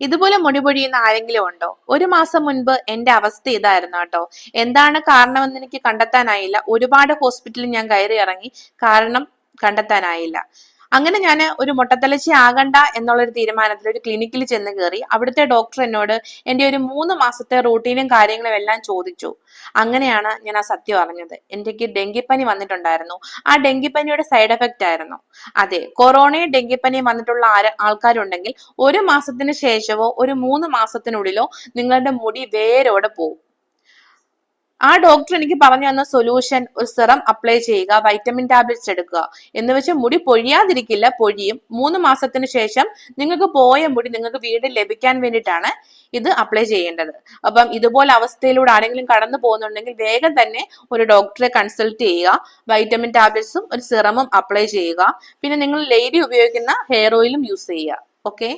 ഇതുപോലെ മുടി പൊഴിയുന്ന ആരെങ്കിലും ഉണ്ടോ? ഒരു മാസം മുൻപ് എന്റെ അവസ്ഥ ഇതായിരുന്നു കേട്ടോ. എന്താണ് കാരണമെന്ന് എനിക്ക് കണ്ടെത്താനായില്ല. ഒരുപാട് ഹോസ്പിറ്റലിൽ ഞാൻ കയറി ഇറങ്ങി. കാരണം കണ്ടെത്താനായില്ല. അങ്ങനെ ഞാൻ ഒരു മുട്ടത്തലച്ചി ആകണ്ട എന്നുള്ളൊരു തീരുമാനത്തിൽ ഒരു ക്ലിനിക്കിൽ ചെന്ന് കയറി അവിടുത്തെ ഡോക്ടർ എന്നോട് എന്റെ ഒരു മൂന്ന് മാസത്തെ റൂട്ടീനും കാര്യങ്ങളും എല്ലാം ചോദിച്ചു. അങ്ങനെയാണ് ഞാൻ ആ സത്യം അറിഞ്ഞത്. എനിക്ക് ഡെങ്കിപ്പനി വന്നിട്ടുണ്ടായിരുന്നു. ആ ഡെങ്കിപ്പനിയുടെ സൈഡ് എഫക്റ്റ് ആയിരുന്നു. അതെ കൊറോണയും ഡെങ്കിപ്പനിയും വന്നിട്ടുള്ള ആൾക്കാരുണ്ടെങ്കിൽ ഒരു മാസത്തിന് ശേഷമോ ഒരു മൂന്ന് മാസത്തിനുള്ളിലോ നിങ്ങളുടെ മുടി വേരോടെ പോകും ആ ഡോക്ടർ എനിക്ക് പറഞ്ഞു തന്ന സൊല്യൂഷൻ ഒരു സിറം അപ്ലൈ ചെയ്യുക വൈറ്റമിൻ ടാബ്ലറ്റ്സ് എടുക്കുക. എന്ന് വെച്ച് മുടി പൊഴിയാതിരിക്കില്ല പൊഴിയും. മൂന്ന് മാസത്തിന് ശേഷം നിങ്ങൾക്ക് പോയ മുടി നിങ്ങൾക്ക് വീണ്ടും ലഭിക്കാൻ വേണ്ടിയിട്ടാണ് ഇത് അപ്ലൈ ചെയ്യേണ്ടത്. അപ്പം ഇതുപോലെ അവസ്ഥയിലൂടെ ആരെങ്കിലും കടന്നു പോകുന്നുണ്ടെങ്കിൽ വേഗം തന്നെ ഒരു ഡോക്ടറെ കൺസൾട്ട് ചെയ്യുക. വൈറ്റമിൻ ടാബ്ലറ്റ്സും ഒരു സിറമും അപ്ലൈ ചെയ്യുക. പിന്നെ നിങ്ങൾ ലേഡി ഉപയോഗിക്കുന്ന ഹെയർ ഓയിലും യൂസ് ചെയ്യുക. ഓക്കെ